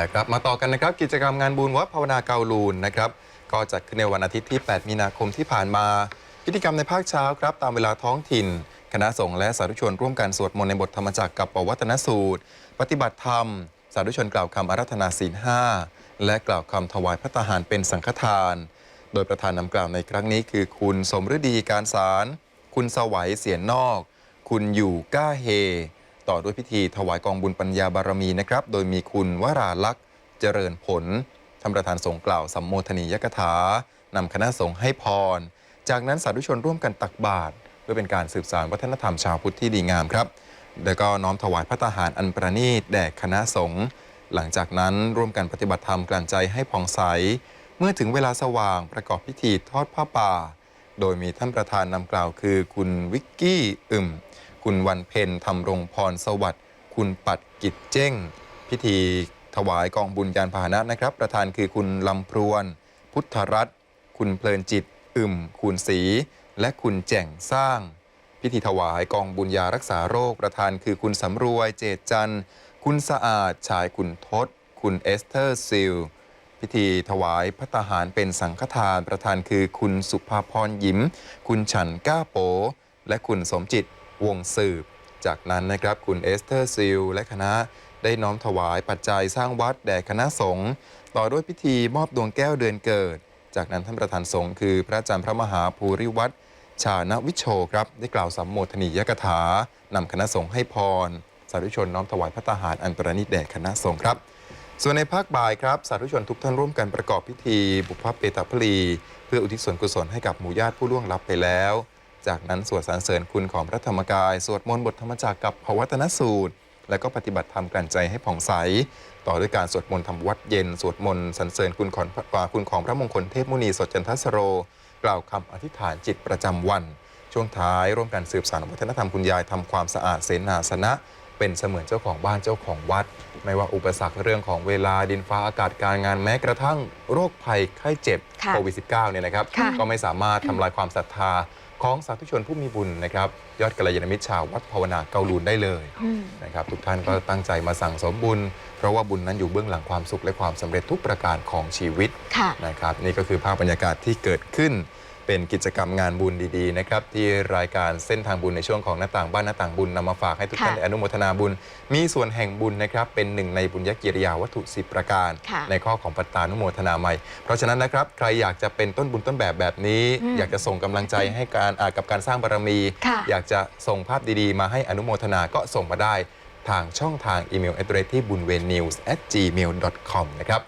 นะครับมาต่อกันนะครับกิจกรรมงานบุญวัดภาวนาเกาลูนนะครับก็จัดขึ้นในวันอาทิตย์ที่ 8 มีนาคมที่ผ่านมาพิธีกรรมในภาคเช้าครับตามเวลาท้องถิ่น คณะสงฆ์และสาธุชนร่วมกันสวดมนต์ในบทธรรมจักรกับปวัตนสูตร ปฏิบัติธรรม สาธุชนกล่าวคำอารัธนาศีลห้าและกล่าวคำถวายพระทหารเป็นสังฆทาน โดยประธานนำกล่าวในครั้งนี้คือคุณสมฤดีการสาร คุณสวัยเสียนนอก คุณอยู่ก้าเฮ ต่อด้วยพิธีถวายกองบุญปัญญาบารมีนะครับ โดยมีคุณวราลักษ์เจริญผลท่านประธานสงฆ์กล่าวสัมโมทนียกถานำคณะสงฆ์ให้พร จากนั้นสาธุชนร่วมกันตักบาตรเพื่อเป็นการสืบสานวัฒนธรรมชาวพุทธที่ดีงามครับ แล้วก็น้อมถวายพระทหารอันประณีตแด่คณะสงฆ์หลังจากนั้นร่วมกันปฏิบัติธรรมกลั่นใจให้ผ่องใส เมื่อถึงเวลาสว่างประกอบพิธีทอดผ้าป่า โดยมีท่านประธานนำกล่าวคือคุณวิกกี้อึม คุณวันเพ็ญทำรงพรสวัสดิ์ คุณปัดกิจเจ้ง พิธีถวายกองบุญยานพาหนะนะครับ ประธานคือคุณลำพรวน พุทธรัตน์คุณเพลินจิต อึมคุณศรีและคุณแจ่งสร้าง พิธีถวายกองบุญยารักษาโรค ประธานคือคุณสำรวยเจตจันทร์คุณสะอาดชายคุณทศ คุณเอสเตอร์ซิลพิธีถวายพระทหารเป็นสังฆทานประธานคือคุณสุภาพรยิ้ม คุณฉันก้าโป และคุณสมจิต วงสืบ จากนั้นนะครับคุณเอสเตอร์ซิลและคณะได้น้อมถวายปัจจัยสร้างวัดแด่คณะสงฆ์ต่อด้วยพิธีมอบดวงแก้วเดือนเกิด จากนั้นท่านประธานสงฆ์คือพระอาจารย์พระมหาภูริวัตรชาณวิโชครับได้กล่าวสัมโมทนียกถานำคณะสงฆ์ให้พร สาธุชนน้อมถวายพระทหารอันประณีตแด่คณะสงฆ์ครับ ส่วนในภาคบ่ายครับ สาธุชนทุกท่านร่วมกันประกอบพิธี บุพเพตพลี เพื่ออุทิศส่วนกุศลให้กับหมู่ญาติผู้ล่วงลับไปแล้ว จากนั้นสวดสรรเสริญคุณของพระธรรมกาย สวดมนต์บทธรรมจักรกับภวัตนสูตร แล้วก็ปฏิบัติธรรมกลั่นใจให้ผ่องใส ต่อด้วยการสวดมนต์ทำวัดเย็น สวดมนต์สรรเสริญคุณของพระคุณของพระมงคลเทพมุนีสดจันทสโร กล่าวคำอธิษฐานจิตประจำวัน ช่วงท้ายร่วมกันสืบสานวัฒนธรรมคุณยายทำความสะอาดเสนาสนะเป็นเสมือนเจ้าของบ้านเจ้าของวัด ไม่ว่าอุปสรรคเรื่องของเวลาดินฟ้าอากาศการงานแม้กระทั่งโรคภัยไข้เจ็บค่ะโควิด -19 เนี่ยนะครับค่ะก็ไม่สามารถทำลายความศรัทธา ของสาธุชนผู้มีบุญนะครับยอดกัลยาณมิตรชาววัดภาวนาเกาลูนได้เลยอืมนะครับทุกท่านก็ตั้งใจมาสั่งสมบุญ เพราะว่าบุญนั้นอยู่เบื้องหลังความสุขและความสำเร็จทุกประการของชีวิตค่ะนะครับนี่ก็คือภาพบรรยากาศที่เกิดขึ้น เป็นกิจกรรมงานบุญดีๆนะครับที่รายการเส้นทางบุญในช่วงของหน้าต่างบ้านหน้าต่างบุญนำมาฝากให้ทุกท่านค่ะได้อนุโมทนาบุญ มีส่วนแห่งบุญนะครับเป็นหนึ่งในบุญญกิริยาวัตถุ 10 ประการ ค่ะในข้อของปัตตานุโมทนาใหม่ เพราะฉะนั้นนะครับใครอยากจะเป็นต้นบุญต้นแบบแบบนี้ อืมอยากจะส่งกำลังใจให้การอ่ากับการสร้างบารมี ค่ะ อยากจะส่งภาพดีๆ มาให้อนุโมทนาก็ส่งมาได้ทางช่องทางอีเมล address ที่บุญเว news at gmail com นะครับ